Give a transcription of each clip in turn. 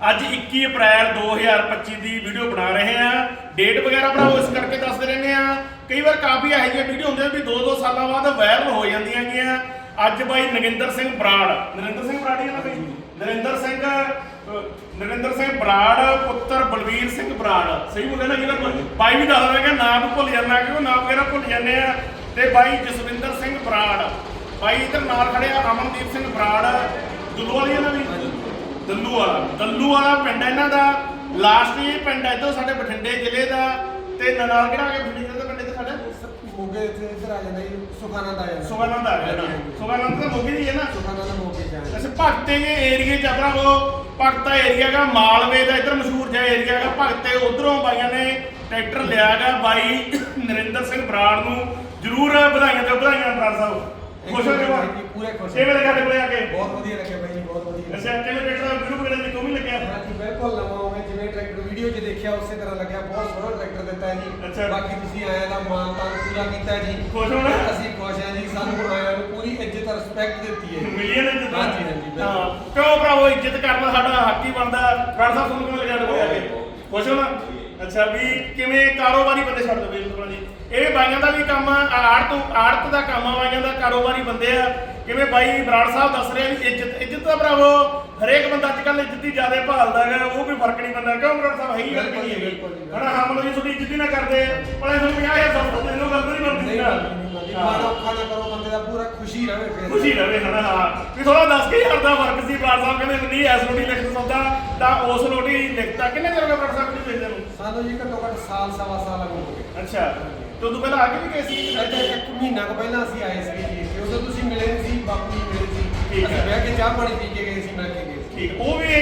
ਅੱਜ 21 ਅਪ੍ਰੈਲ 2025 ਦੀ ਵੀਡੀਓ ਬਣਾ ਰਹੇ ਆ ਡੇਟ ਵਗੈਰਾ ਭਰਾਵੋ ਇਸ ਕਰਕੇ ਦੱਸਦੇ ਰਹਿੰਦੇ ਆ ਕਈ ਵਾਰ ਕਾਫੀ ਇਹੋ ਜਿਹੀਆਂ ਵੀਡੀਓ ਹੁੰਦੀਆਂ ਵੀ 2-2 ਸਾਲਾਂ ਬਾਅਦ ਵਾਇਰਲ ਹੋ ਜਾਂਦੀਆਂ ਗੀਆਂ ਅੱਜ ਬਾਈ ਨਰਿੰਦਰ ਸਿੰਘ ਬਰਾੜ। ਨਰਿੰਦਰ ਸਿੰਘ ਬਰਾੜ ਹੀ ਨਾ ਬਾਈ? ਨਰਿੰਦਰ ਸਿੰਘ ਨਰਿੰਦਰ ਸਿੰਘ ਬਰਾੜ, ਪੁੱਤਰ ਬਲਵੀਰ ਸਿੰਘ ਬਰਾੜ। ਸਹੀ ਬੋਲਿਆ ਨਾ ਜਿਹੜਾ ਬਾਈ ਵੀ ਦੱਸ ਰਿਹਾ ਕਿ ਨਾਮ ਭੁੱਲ ਜਾਂਦਾ ਕਿ ਨਾਮ ਵਗੈਰਾ ਭੁੱਲ ਜਾਂਦੇ ਆ। ਤੇ ਬਾਈ ਜਸਵਿੰਦਰ ਸਿੰਘ ਬਰਾੜ। ਬਾਈ ਇਧਰ ਨਾਲ ਖੜੇ ਅਮਨਦੀਪ ਸਿੰਘ ਬਰਾੜ। ਦੁੱਲੂ ਵਾਲੀ ਨਾ ਵੀ ਦੱਲੂ ਵਾਲਾ ਦੱਲੂ ਵਾਲਾ ਪਿੰਡ ਹੈ ਇਹਨਾਂ ਦਾ। ਲਾਸਟ ਇਹ ਪਿੰਡ ਹੈ ਇੱਥੋਂ ਸਾਡੇ ਬਠਿੰਡੇ ਜ਼ਿਲ੍ਹੇ ਦਾ। ਤੇ ਨਾਲ ਕਿਹੜਾ ਆ ਗਿਆ? ਬਠਿੰਡੇ ਦਾ ਪਿੰਡ ਇੱਥੇ ਸਾਡਾ? ਮੋਗੇ ਇੱਥੇ ਇੱਧਰ ਆ ਜਾਂਦਾ ਜੀ ਸੁਖਾਨੰਦ ਆ ਜਾਂਦਾ। ਸੁਗਾਨੰਦ ਆ ਗਿਆ ਨਾ। ਸੁਗਾਨੰਦ ਤਾਂ ਮੋਗੀ ਦੀ ਹੈ ਨਾ। ਸੁਖਾਨੰਦ ਮੋਗੇ ਜਾਂਦਾ ਅਸੀਂ ਭਗਤੇ ਦੇ ਏਰੀਏ ਚ ਆਪਣਾ ਉਹ ਭਗਤਾ ਏਰੀਆ ਦਾ ਮਾਲਵੇ ਦਾ ਇੱਧਰ ਮਸ਼ਹੂਰ ਜਿਹਾ ਏਰੀਆ ਦਾ ਭਗਤੇ ਉਧਰੋਂ ਬਾਈਆਂ ਨੇ ਟਰੈਕਟਰ ਲਿਆ ਗਾ ਬਾਈ ਨਰਿੰਦਰ ਸਿੰਘ ਬਰਾੜ ਨੂੰ। ਜਰੂਰ ਵਧਾਈਆਂ ਤੇ ਵਧਾਈਆਂ ਬਰਾੜ ਸਾਹਿਬ। ਖੁਸ਼ ਹੋ ਗਏ? ਪੂਰੇ ਖੁਸ਼ ਕਿਵੇਂ ਲੱਗਾ ਤੇ ਕੋਲੇ ਆ ਕੇ ਬਹੁਤ ਵਧੀਆ ਲੱਗਿਆ ਬਾਈ ਜੀ ਬਹੁਤ ਵਧੀਆ। ਅੱਛਾ ਕਿਵੇਂ ਟਰੈਕਟਰ ਦਾ ਵੀਡੀਓ ਵਗੈਰਾ ਦੀ ਕੋਈ ਲੱਗਿਆ? ਹਾਂਜੀ ਬਿਲਕੁਲ ਨਵਾਂ ਹੋਵੇ ਜਿਵੇਂ ਟਰੈਕਟਰ ਵੀਡੀਓ 'ਚ ਦੇਖਿਆ ਉਸੇ ਤਰ੍ਹਾਂ ਲੱਗਿਆ। ਬਹੁਤ ਸੋਹਣਾ ਟਰੈਕਟਰ ਦਿੱਤਾ ਹੈ ਜੀ। ਅੱਛਾ। ਬਾਕੀ ਤੁਸੀਂ ਆਇਆ ਦਾ ਮਾਨ ਤਾਨ ਪੂਰਾ ਕੀਤਾ ਜੀ। ਖੁਸ਼ ਹੋਣਾ? ਅਸੀਂ ਖੁਸ਼ ਹਾਂ ਜੀ। ਸਾਨੂੰ ਆਇਆ ਨੂੰ ਪੂਰੀ ਇੱਜ਼ਤ ਰਿਸਪੈਕਟ ਦਿੱਤੀ ਹੈ ਮਿਲੀਅਨ ਇੱਜ਼ਤ। ਹਾਂਜੀ, ਹਾਂਜੀ, ਬਿਲਕੁਲ। ਹਾਂ। ਕਿਉਂ ਭਰਾਵੋ ਇੱਜ਼ਤ ਕਰਨਾ ਸਾਡਾ ਹੱਕ ਹੀ ਬਣਦਾ। ਬਰਾੜ ਸਾਹਿਬ ਤੁਹਾਨੂੰ ਕਿਵੇਂ ਲੱਗਿਆ ਕੋਲੇ ਆ ਕੇ? ਖੁਸ਼ ਹੋ ਨਾ ਅੱਛਾ ਵੀ ਕਿਵੇਂ ਕਾਰੋਬਾਰੀ ਬੰਦੇ ਛੱਡ ਦੋ ਬਿਲਕੁਲ ਜੀ ਇਹ ਬਾਈਆਂ ਦਾ ਵੀ ਕੰਮ ਆੜਤ ਆੜਤ ਦਾ ਕੰਮ ਆ ਬਾਈਆਂ ਦਾ ਕਾਰੋਬਾਰੀ ਬੰਦੇ ਆ। ਕਿਵੇਂ ਬਾਈ ਬਰਾੜ ਸਾਹਿਬ ਦੱਸ ਰਹੇ ਵੀ ਇੱਜ਼ਤ ਇੱਜ਼ਤ ਦਾ ਭਰਾਵੋ ਹਰੇਕ ਬੰਦਾ ਅੱਜ ਕੱਲ੍ਹ ਇੱਜ਼ਤ ਦੀ ਜ਼ਿਆਦਾ ਭਾਲਦਾ ਹੈਗਾ ਉਹ ਕੋਈ ਫ਼ਰਕ ਨਹੀਂ ਪੈਂਦਾ। ਕਿਉਂ ਬਰਾੜ ਸਾਹਿਬ ਹੈ ਹੀ ਗੱਲ ਨਹੀਂ ਹੈਗੀ। ਹਣਾ ਹਾਂ ਮਤਲਬ ਜੀ ਤੁਹਾਡੀ ਇੱਜ਼ਤ ਹੀ ਨਾ ਕਰਦੇ। ਭਲੇ ਤੁਹਾਨੂੰ 50000 ਸੌ ਦੇ ਇਹਨੂੰ ਗੱਲ ਨਹੀਂ ਬਣਦੀ। ਨਾ ਮਾਣ ਔਖਾ ਨਾ ਕਰੋ ਬੰਦੇ ਦਾ ਪੂਰਾ ਖੁਸ਼ੀ ਰਵੇ ਫਿਰ। ਖੁਸ਼ੀ ਰਵੇ ਹਨਾ? ਹਾਂ ਵੀ ਥੋੜਾ ਦੱਸ ਕੇ ਹਜ਼ਾਰ ਦਾ ਫ਼ਰਕ ਸੀ ਬਰਾੜ ਸਾਹਿਬ ਕਹਿੰਦੇ ਨਹੀਂ ਐਸ ਨੋਟੀ ਲਿਖ ਸਕਦਾ ਤਾਂ ਉਸ ਨੋਟੀ ਲਿਖਤਾ। ਕਿੰਨੇ ਚਿਰ ਹੋ ਗਿਆ ਬਰਾੜ ਸਾਹਿਬ ਨੂੰ ਨੂੰ? ਸਾਨੂੰ ਜੀ ਘੱਟੋ ਘੱਟ ਸਾਲ ਸਵਾ ਸਾਲ ਹੋ ਗਏ। ਅੱਛਾ। ਤੇ ਉਦੋਂ ਪਹਿਲਾਂ ਆ ਕੇ ਵੀ ਗਏ ਸੀ ਇੱਥੇ ਇੱਕ ਮਹੀਨਾ ਕੁ ਪਹਿਲਾਂ ਅਸੀਂ ਆਏ ਸੀ ਜੀ ਤੇ ਉਦੋਂ ਤੁਸੀਂ ਮਿਲੇ ਸੀ ਬਾਪੂ ਜੀ ਮਿਲੇ ਸੀ। ਠੀਕ ਹੈ। ਬਹਿ ਕੇ ਚਾਹ ਪਾਣੀ ਪੀ ਕੇ ਗਏ ਸੀ ਮਿਲ ਕੇ ਗਏ ਠੀਕ। ਉਹ ਵੀ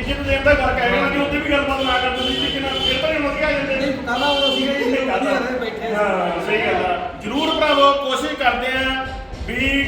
ਇੱਜ਼ਤ ਦੇਣ ਦਾ ਫ਼ਰਕ ਹੈ ਨਾ ਕਿ ਉੱਥੇ ਵੀ ਗੱਲਬਾਤ ਨਾ ਕਰਦੇ ਸੀ ਲੇਕਿਨ ਫਿਰ ਤਾਂ ਨਹੀਂ ਵਧੀਆ ਜਾਂਦੇ। ਨਹੀਂ ਉਹ ਸੀਗਾ ਜੀ ਰਹੇ ਬੈਠੇ ਹਾਂ ਸਹੀ ਗੱਲ ਆ ਜਰੂਰ ਭਰਾਵੋ ਕੋਸ਼ਿਸ਼ ਕਰਦੇ ਆ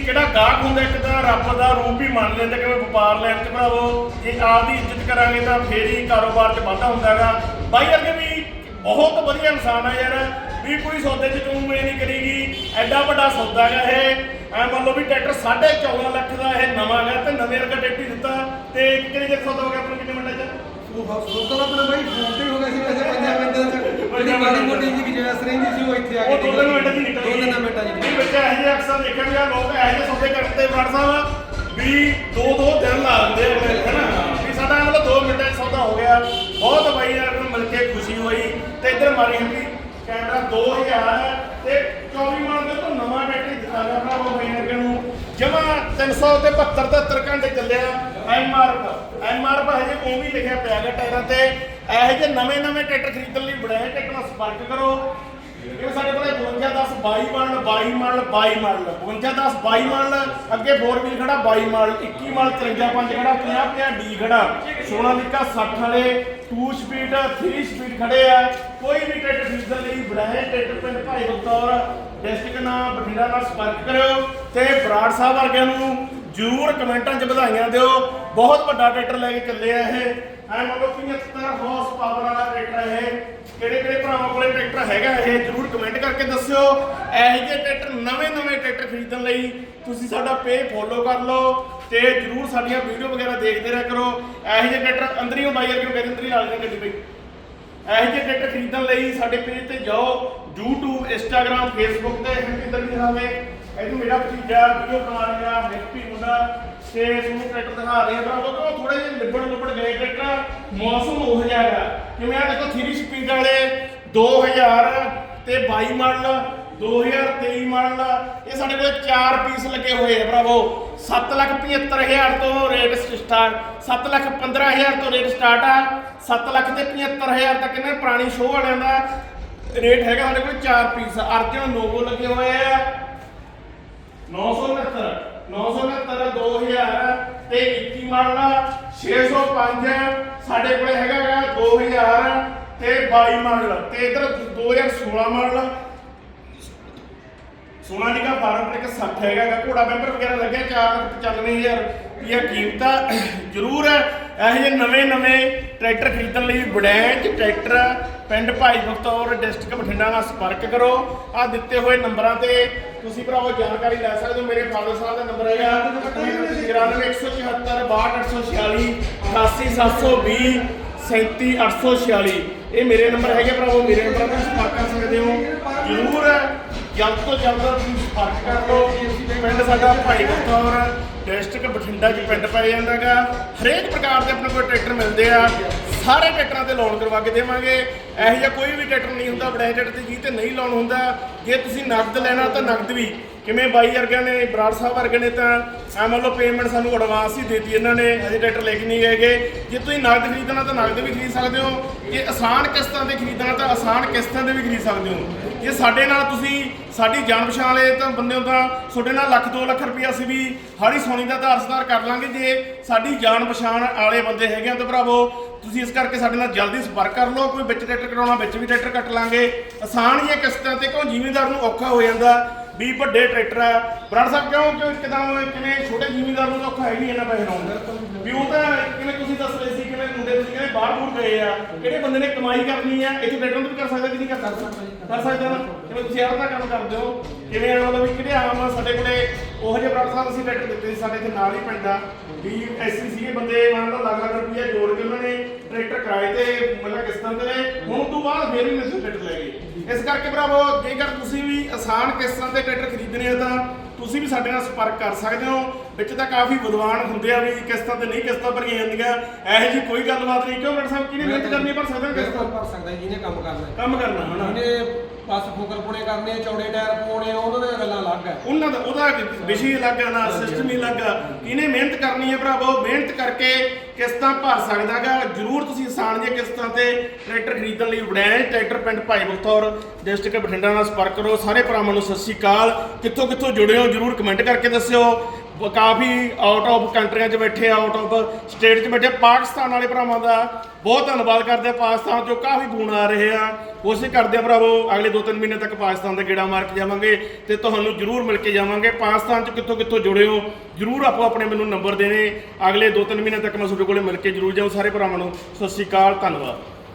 ਵੀ ਗਾਹਕ ਹੁੰਦਾ, ਇੱਕ ਤਾਂ ਰੱਬ ਦਾ ਰੂਪ ਹੀ ਮੰਨ ਲੈਂਦਾ ਕਿ ਵਪਾਰ ਲੈਣ ਚ ਭਰਾਵੋ। ਜੇ ਆਪ ਇੱਜ਼ਤ ਕਰਾਂਗੇ ਤਾਂ ਫੇਰ ਹੀ ਕਾਰੋਬਾਰ ਚ ਵਾਧਾ ਹੁੰਦਾ ਹੈਗਾ। ਬਾਈ ਵਰਗੇ ਵੀ ਬਹੁਤ ਵਧੀਆ ਇਨਸਾਨ ਆ ਯਾਰ। ਵੀ ਕੋਈ ਸੌਦੇ ਚ ਤੂੰ ਇਹ ਨਹੀਂ ਕਰੀਗੀ। ਐਡਾ ਵੱਡਾ ਸੌਦਾ ਹੈਗਾ ਇਹ। ਐ ਮੰਨ ਲਓ ਵੀ ਟਰੈਕਟਰ 14.5 ਲੱਖ ਦਾ ਇਹ ਨਵਾਂ ਹੈਗਾ ਤੇ ਨਵੇਂ ਵਰਗਾ ਟਰੈਕਟਰ ਦਿੱਤਾ। ਤੇ ਕਿੰਨੇ ਚਿਰ ਸੌਦਾ ਹੋ ਗਿਆ, ਆਪਣਾ ਕਿੰਨੇ ਮਿੰਟਾਂ ਚ? ਉਹ ਸੋਚਦਾ ਆਪਣਾ ਬਾਈ ਫੋਨ ਤੇ ਹੋ ਗਿਆ ਸੀ ਵੈਸੇ ਪੰਜਾਂ ਮਿੰਟਾਂ ਚ ਜਿਹੜੀ ਮਾੜੀ ਮੋਟੀ ਜੀ ਕਿ ਜੈਸ ਰਹਿੰਦੀ ਸੀ ਉਹ ਇੱਥੇ ਆ ਕੇ ਉਹ ਦੋ ਤਿੰਨ ਮਿੰਟਾਂ 'ਚ ਨਿਕਲ ਦੋ ਤਿੰਨ ਮਿੰਟਾਂ ਚ ਨਹੀਂ ਬੱਚਾ ਇਹੋ ਜਿਹੇ ਅਕਸਰ ਦੇਖਿਆ ਵੀ ਆ ਲੋਕ ਇਹੋ ਜਿਹੇ ਸੌਦੇ ਕਰਦੇ ਵੜ ਸਾਹਿਬ ਵੀ ਦੋ ਦੋ ਦਿਨ ਲਾ ਦਿੰਦੇ ਆ ਹੈਨਾ ਵੀ ਸਾਡਾ ਮਤਲਬ 2 ਮਿੰਟਾਂ 'ਚ ਸੌਦਾ ਹੋ ਗਿਆ। ਬਹੁਤ ਬਾਈ ਯਾਰ ਨੂੰ ਮਿਲ ਕੇ ਖੁਸ਼ੀ ਹੋਈ ਤੇ ਇੱਧਰ ਮਾਰੀ ਹੰਦੀ ਕੈਮਰਾ 2000 ਤੇ 24 ਮਾਡਲ ਦੇ ਤੋਂ ਨਵਾਂ ਬੈਟਰੀ ਦਿੱਤਾ ਗਿਆ ਭਰਾ ਉਹ ਵਰਗੇ ਨੂੰ। ਜਮਾ 300 ਤੇ 72 73 ਘੰਟੇ ਚੱਲਿਆ ਐਮਆਰਐਫ ਐਮਆਰਐਫ ਹਜੇ ਉਹ ਵੀ ਲਿਖਿਆ ਪਿਆ ਗਾ ਟਾਇਰਾਂ ਤੇ। ਇਹੋ ਜਿਹੇ ਨਵੇਂ ਨਵੇਂ ਟਰੈਕਟਰ ਖਰੀਦਣ ਲਈ ਬੜੇ ਟਰੈਕਟਰ ਨਾਲ ਸੰਪਰਕ ਕਰੋ। ਇਹ ਸਾਡੇ ਕੋਲੇ 52 10 22 ਮਾਡਲ 22 ਮਾਡਲ 22 ਮਾਡਲ। 52 10 22 ਮਾਡਲ, ਅੱਗੇ 4 ਵੀਲ ਖੜਾ 22 ਮਾਡਲ 21 ਮਾਡਲ 53 ਖੜਾ 50 50 ਡੀ ਖੜਾ। ਸੋਨਾਲੀਕਾ 60 ਵਾਲੇ 2 ਸਪੀਡ 3 ਸਪੀਡ ਖੜੇ ਆ। ਕੋਈ ਵੀ ਟਰੈਕਟਰ ਖਰੀਦਣ ਲਈ ਬੜਾਏ ਟਰੈਕਟਰ ਪਿੰਡ ਭਾਈ ਬਖਤੌਰ ਡਿਸਟ੍ਰਿਕਟ ਨਾਲ ਬਠਿੰਡਾ ਨਾਲ ਸੰਪਰਕ ਕਰਿਓ। ਤੇ ਬਰਾੜ ਸਾਹਿਬ ਵਰਗਿਆਂ ਨੂੰ ਜਰੂਰ ਕਮੈਂਟਾਂ 'ਚ ਵਧਾਈਆਂ ਦਿਓ। ਬਹੁਤ ਵੱਡਾ ਟਰੈਕਟਰ ਲੈ ਕੇ ਚੱਲੇ ਆ ਇਹ। ਐ ਮੰਨ ਲਓ 75 ਹਾਰਸ ਪਾਵਰ ਵਾਲਾ ਟਰੈਕਟਰ ਹੈ ਇਹ। ਕਿਹੜੇ ਕਿਹੜੇ ਭਰਾਵਾਂ ਕੋਲੇ ਟਰੈਕਟਰ ਹੈਗਾ ਇਹ, ਜਰੂਰ ਕਮੈਂਟ ਕਰਕੇ ਦੱਸਿਓ। ਇਹੋ ਜਿਹੇ ਟਰੈਕਟਰ, ਨਵੇਂ ਨਵੇਂ ਟਰੈਕਟਰ ਖਰੀਦਣ ਲਈ ਤੁਸੀਂ ਸਾਡਾ ਪੇਜ ਫੋਲੋ ਕਰ ਲਓ ਤੇ ਜਰੂਰ ਸਾਡੀਆਂ ਵੀਡੀਓ ਵਗੈਰਾ ਦੇਖਦੇ ਰਹਿ ਕਰੋ। ਇਹੋ ਜਿਹੇ ਟਰੈਕਟਰ ਅੰਦਰੀ ਬਾਈ ਵਰਗੇ ਨੂੰ ਕਹਿੰਦੇ ਅੰਦਰੀ ਲਾ ਲੈਣੇ ਗੱਡੀ ਪਈ ਇਹੋ ਜਿਹੇ ਟਰੈਕਟਰ ਖਰੀਦਣ ਲਈ ਸਾਡੇ ਪੇਜ ਤੇ ਜਾਓ। YouTube, Instagram, Facebook ਤੇ ਹਰਪਿੰਦਰ ਵੀ ਦਿਖਾਵੇ। ਇਹਨੂੰ ਮੇਰਾ ਭਤੀਜਾ ਵੀਡੀਓ ਬਣਾ ਰਿਹਾ ਹੈਪੀ ਮੁੰਡਾ ਤੇ ਤੁਹਾਨੂੰ ਟਰੈਕਟਰ ਦਿਖਾ ਰਹੇ ਆ ਭਰਾਵੋ ਕਿ ਥੋੜੇ ਜਿਹੇ ਲਿਬੜ ਲੁਬੜ ਗਏ ਟਰੈਕਟਰ ਮੌਸਮ ਉਹ ਜਿਹਾ ਹੈਗਾ ਕਿਵੇਂ ਆ ਦੇਖੋ 3 ਸਪੀਡ ਵਾਲੇ 2000 ਤੇ 22 ਮਾਡਲ 2023 ਮਾਡਲ ਇਹ ਸਾਡੇ ਕੋਲ 4 ਪੀਸ ਲੱਗੇ ਹੋਏ ਆ ਭਰਾਵੋ। 775000 ਤੋਂ ਰੇਟ ਸਟਾਰਟ 715000 ਤੋਂ ਰੇਟ ਸਟਾਰਟ ਆ। 7 ਲੱਖ ਤੇ 75000 ਤੱਕ ਇਹਨਾਂ ਪੁਰਾਣੀ ਸ਼ੋਅ ਵਾਲਿਆਂ ਦਾ ਰੇਟ ਹੈਗਾ ਸਾਡੇ ਕੋਲ 4 ਪੀਸ ਅਰਜਨ ਲੋਗੋ ਲੱਗੇ ਹੋਏ ਆ। 969 969 2000 ਤੇ 21 ਮਾਡਲ 605 ਸਾਡੇ ਕੋਲੇ ਹੈਗਾ ਗਾ 2000 ਤੇ 22 ਮਾਡਲ ਤੇ ਇਧਰ 2016 ਮਾਡਲ ਸੋਨਾਲੀਕਾ ਫਾਰਮ ਇੱਕ 60 ਹੈਗਾ ਗਾ, ਘੋੜਾ ਬੈਂਪਰ ਵਗੈਰਾ ਲੱਗਿਆ 495000 ਰੁਪਇਆ ਕੀਮਤ ਕੀਮਤਾਂ ਜ਼ਰੂਰ ਹੈ ਇਹੋ ਜਿਹੇ ਨਵੇਂ ਨਵੇਂ ਟਰੈਕਟਰ ਖਰੀਦਣ ਲਈ ਬੜੈਂਚ ਟਰੈਕਟਰ ਪਿੰਡ ਭਾਈ ਬਖਤੌਰ ਡਿਸਟ੍ਰਿਕਟ ਬਠਿੰਡਾ ਨਾਲ ਸੰਪਰਕ ਕਰੋ। ਆ ਦਿੱਤੇ ਹੋਏ ਨੰਬਰਾਂ ਤੇ ਤੁਸੀਂ ਭਰਾਵੋ ਜਾਣਕਾਰੀ ਲੈ ਸਕਦੇ ਹੋ। ਮੇਰੇ ਫਾਦਰ ਸਾਹਿਬ ਦਾ ਨੰਬਰ ਹੈਗਾ 99176 62720 37846 ਇਹ ਮੇਰੇ ਨੰਬਰ ਹੈਗੇ ਭਰਾਵੋ। ਮੇਰੇ ਨੰਬਰ ਤੇ ਸੰਪਰਕ ਕਰ ਸਕਦੇ ਹੋ। ਜ਼ਰੂਰ ਜਲਦ ਤੋਂ ਜਲਦ ਤੁਸੀਂ ਸੰਪਰਕ ਕਰ ਲਓ। ਪਿੰਡ ਸਾਡਾ ਭਾਈ ਬਖਤੌਰ ਡਿਸਟ੍ਰਿਕਟ ਬਠਿੰਡਾ ਚ ਪਿੰਡ ਪੈ ਜਾਂਦਾਗਾ। ਹਰੇਕ ਪ੍ਰਕਾਰ ਦੇ ਆਪਣੇ ਕੋਲ ਟਰੈਕਟਰ ਮਿਲਦੇ ਆ। ਸਾਰੇ ਟਰੈਕਟਰਾਂ ਤੇ ਲੋਨ ਕਰਵਾ ਕੇ ਦੇਵਾਂਗੇ। ਇਹੋ ਜਿਹਾ ਕੋਈ ਵੀ ਟਰੈਕਟਰ ਨਹੀਂ ਹੁੰਦਾ ਬੜੇ ਟਰੈਕਟਰ ਤੇ ਜੀ ਤੇ ਨਹੀਂ ਲੋਨ ਹੁੰਦਾ। ਜੇ ਤੁਸੀਂ ਨਕਦ ਲੈਣਾ ਤਾਂ ਨਕਦ ਵੀ। ਕਿਵੇਂ ਬਾਈ ਵਰਗਿਆਂ ਨੇ, ਬਰਾੜ ਸਾਹਿਬ ਵਰਗੇ ਨੇ ਤਾਂ ਐ ਮੰਨ ਲਓ ਪੇਮੈਂਟ ਸਾਨੂੰ ਐਡਵਾਂਸ ਹੀ ਦੇਤੀ ਇਹਨਾਂ ਨੇ, ਅਜੇ ਟਰੈਕਟਰ ਲੈ ਕੇ ਨਹੀਂ ਹੈਗੇ। ਜੇ ਤੁਸੀਂ ਨਗਦ ਖਰੀਦਣਾ ਤਾਂ ਨਗਦ ਵੀ ਖਰੀਦ ਸਕਦੇ ਹੋ। ਜੇ ਆਸਾਨ ਕਿਸ਼ਤਾਂ ਤੇ ਖਰੀਦਣਾ ਤਾਂ ਆਸਾਨ ਕਿਸ਼ਤਾਂ ਤੇ ਵੀ ਖਰੀਦ ਸਕਦੇ ਹੋ। ਜੇ ਸਾਡੇ ਨਾਲ ਤੁਸੀਂ ਸਾਡੀ ਜਾਣ ਪਛਾਣ ਵਾਲੇ ਤਾਂ ਬੰਦੇ ਹੋ ਤਾਂ ਤੁਹਾਡੇ ਨਾਲ ਲੱਖ 2 ਲੱਖ ਰੁਪਇਆ ਅਸੀਂ ਵੀ ਹਾੜੀ ਸੋਨੀ ਦਾ ਆਧਾਰ ਸੁਧਾਰ ਕਰ ਲਾਂਗੇ। ਜੇ ਸਾਡੀ ਜਾਣ ਪਛਾਣ ਵਾਲੇ ਬੰਦੇ ਹੈਗੇ ਆ ਤਾਂ ਭਰਾਵੋ, ਤੁਸੀਂ ਇਸ ਕਰਕੇ ਸਾਡੇ ਨਾਲ ਜਲਦੀ ਸੰਪਰਕ ਕਰ ਲਓ। ਕੋਈ ਵਿੱਚ ਟਰੈਕਟਰ ਕਰਾਉਣਾ ਵਿੱਚ ਵੀ ਟਰੈਕਟਰ ਕੱਟ ਲਾਂਗੇ। ਆਸਾਨ ਹੀ ਹੈ ਕਿਸ਼ਤਾਂ ਤੇ, ਕਿਉਂ ਜ਼ਿਮੀਂਦਾਰ ਨੂੰ ਔਖਾ ਹੋ ਜਾਂਦਾ। ਵੀ ਵੱਡੇ ਟਰੈਕਟਰ ਆ। ਬਰਾੜ ਸਾਹਿਬ, ਕਿਉਂ ਕਿ ਇੱਕਦਮ ਕਿਵੇਂ ਛੋਟੇ ਜ਼ਿਮੀਂਦਾਰ ਨੂੰ ਤਾਂ ਔਖਾ ਹੈ ਨਹੀਂ ਇਹਨਾਂ ਪੈਸੇ ਲਾਉਣ ਵੀ ਉਹ ਤਾਂ ਕਿਵੇਂ ਤੁਸੀਂ ਦੱਸ ਰਹੇ ਸੀ, ਕਿਵੇਂ ਮੁੰਡੇ ਤੁਸੀਂ ਕਹਿੰਦੇ ਬਾਹਰ ਬੂਰ ਗਏ ਆ, ਕਿਹੜੇ ਬੰਦੇ ਨੇ ਕਮਾਈ ਕਰਨੀ ਆ, ਇੱਥੇ ਟਰੈਕਟਰ ਵੀ ਕਰ ਸਕਦਾ ਕਿ ਨਹੀਂ ਕਰ ਸਕਦਾ? ਕਰ ਸਕਦਾ ਨਾ? ਕਿਵੇਂ ਤੁਸੀਂ ਆਹ ਦਾ ਕੰਮ ਕਰਦੇ ਹੋ? ਕਿਵੇਂ ਆ, ਮਤਲਬ ਵੀ ਕਿਹੜੇ ਆਮ ਸਾਡੇ ਕੋਲੇ ਉਹ ਜਿਹੇ ਬਰਾੜ ਸਾਹਿਬ ਅਸੀਂ ਟਰੈਕਟਰ ਦਿੱਤੇ ਸੀ, ਸਾਡੇ ਇੱਥੇ ਨਾਲ ਹੀ ਪਿੰਡ ਆ। ਵੀ ਐਸੀ ਸੀਗੇ ਬੰਦੇ, ਮੰਨ ਲਓ ਲੱਖ ਲੱਖ ਰੁਪਈਆ ਜੋੜ ਕੇ ਉਹਨਾਂ ਨੇ ਟਰੈਕਟਰ ਕਿਰਾਏ ਤੇ, ਮਤਲਬ ਕਿਸ਼ਤਾਂ ਤੇ ਲਏ। ਹੁਣ ਤੋਂ ਬਾਅਦ ਫੇਰ ਵੀ ਮੈਸੇਜ ਟਰੈਕਟਰ ਲੈ ਗਏ। ਇਸ ਕਰਕੇ ਭਰਾਵੋ ਜੇਕਰ ਤੁਸੀਂ ਵੀ ਆਸਾਨ ਕਿਸ਼ਤਾਂ ਤੇ ਟਰੈਕਟਰ ਖਰੀਦਣੇ ਆ ਤਾਂ ਤੁਸੀਂ ਵੀ ਸਾਡੇ ਨਾਲ ਸੰਪਰਕ ਕਰ ਸਕਦੇ ਹੋ। ਵਿੱਚ ਤਾਂ ਕਾਫੀ ਵਿਦਵਾਨ ਹੁੰਦੇ ਆ ਵੀ ਕਿਸ਼ਤਾਂ ਤੇ ਨਹੀਂ ਕਿਸ਼ਤਾਂ ਭਰੀਆਂ ਜਾਂਦੀਆਂ। ਇਹੋ ਜੀ ਕੋਈ ਗੱਲਬਾਤ ਨਹੀਂ। ਕਿਉਂ ਡਾਕਟਰ ਸਾਹਿਬ ਕਿਹਨੇ ਮਿਹਨਤ ਕਰਨੀ ਪਰ ਸਕਦਾ ਕਿਸ਼ਤਾਂ? ਭਰ ਸਕਦਾ ਜਿਹਨੇ ਕੰਮ ਕਰਨਾ। ਕੰਮ ਕਰਨਾ ਹਨਾ? ਜਿਹਨੇ ਬਸ ਫੋਕਰ ਪੁਣੇ ਕਰਨੇ ਆ, ਚੌੜੇ ਟਾਇਰ ਪਾਉਣੇ ਆ, ਉਹਨਾਂ ਦੀਆਂ ਗੱਲਾਂ ਅਲੱਗ ਹੈ। ਉਹਨਾਂ ਦਾ ਉਹਦਾ ਵਿਸ਼ੇ ਹੀ ਅਲੱਗ ਆ ਨਾ ਸਿਸਟਮ ਹੀ ਅਲੱਗ ਆ। ਕਿਹਨੇ ਮਿਹਨਤ ਕਰਨੀ ਹੈ ਭਰਾਵੋ? ਮਿਹਨਤ ਕਰਕੇ ਕਿਸ਼ਤਾਂ ਭਰ ਸਕਦਾਗਾ ਜਰੂਰ ਤੁਸੀਂ ਆਸਾਨ ਜਿਹੀਆਂ ਕਿਸ਼ਤਾਂ ਤੇ ਟਰੈਕਟਰ ਖਰੀਦਣ ਲਈ ਵੜੈਣ ਟਰੈਕਟਰ ਪਿੰਡ ਭਾਈ ਬਖਤੌਰ ਡਿਸਟ੍ਰਿਕਟ ਬਠਿੰਡਾ ਨਾਲ ਸੰਪਰਕ ਕਰੋ। ਸਾਰੇ ਭਰਾਵਾਂ ਨੂੰ ਸਤਿ ਸ਼੍ਰੀ ਅਕਾਲ। ਕਿੱਥੋਂ ਕਿੱਥੋਂ ਜੁੜੇ ਹੋ? ਜਰੂਰ ਕਮੈਂਟ ਕਰਕੇ ਦੱਸਿਓ। ਕਾਫੀ ਆਊਟ ਆਫ ਕੰਟਰੀਆਂ 'ਚ ਬੈਠੇ ਆਊਟ ਆਫ ਸਟੇਟ 'ਚ ਬੈਠੇ ਪਾਕਿਸਤਾਨ ਵਾਲੇ ਭਰਾਵਾਂ ਦਾ ਬਹੁਤ ਧੰਨਵਾਦ ਕਰਦੇ ਆ। ਪਾਕਿਸਤਾਨ 'ਚੋਂ ਕਾਫੀ ਫੋਨ ਆ ਰਹੇ ਆ। ਕੋਸ਼ਿਸ਼ ਕਰਦੇ ਆ ਭਰਾਵੋ, ਅਗਲੇ 2-3 ਮਹੀਨੇ ਤੱਕ ਪਾਕਿਸਤਾਨ ਦਾ ਗੇੜਾ ਮਾਰ ਕੇ ਜਾਵਾਂਗੇ ਤੇ ਤੁਹਾਨੂੰ ਜਰੂਰ ਮਿਲ ਕੇ ਜਾਵਾਂਗੇ। ਪਾਕਿਸਤਾਨ 'ਚ ਕਿੱਥੋਂ ਕਿੱਥੋਂ ਜੁੜੇ ਹੋ, ਜਰੂਰ ਆਪੋ ਆਪਣੇ ਮੈਨੂੰ ਨੰਬਰ ਦੇਣੇ। ਅਗਲੇ 2-3 ਮਹੀਨੇ ਤੱਕ ਮੈਂ ਤੁਹਾਡੇ ਕੋਲੇ ਮਿਲ ਕੇ ਜਰੂਰ ਜਾਊਂ। ਸਾਰੇ ਭਰਾਵਾਂ ਨੂੰ ਸਤਿ ਸ਼੍ਰੀ ਅਕਾਲ, ਧੰਨਵਾਦ।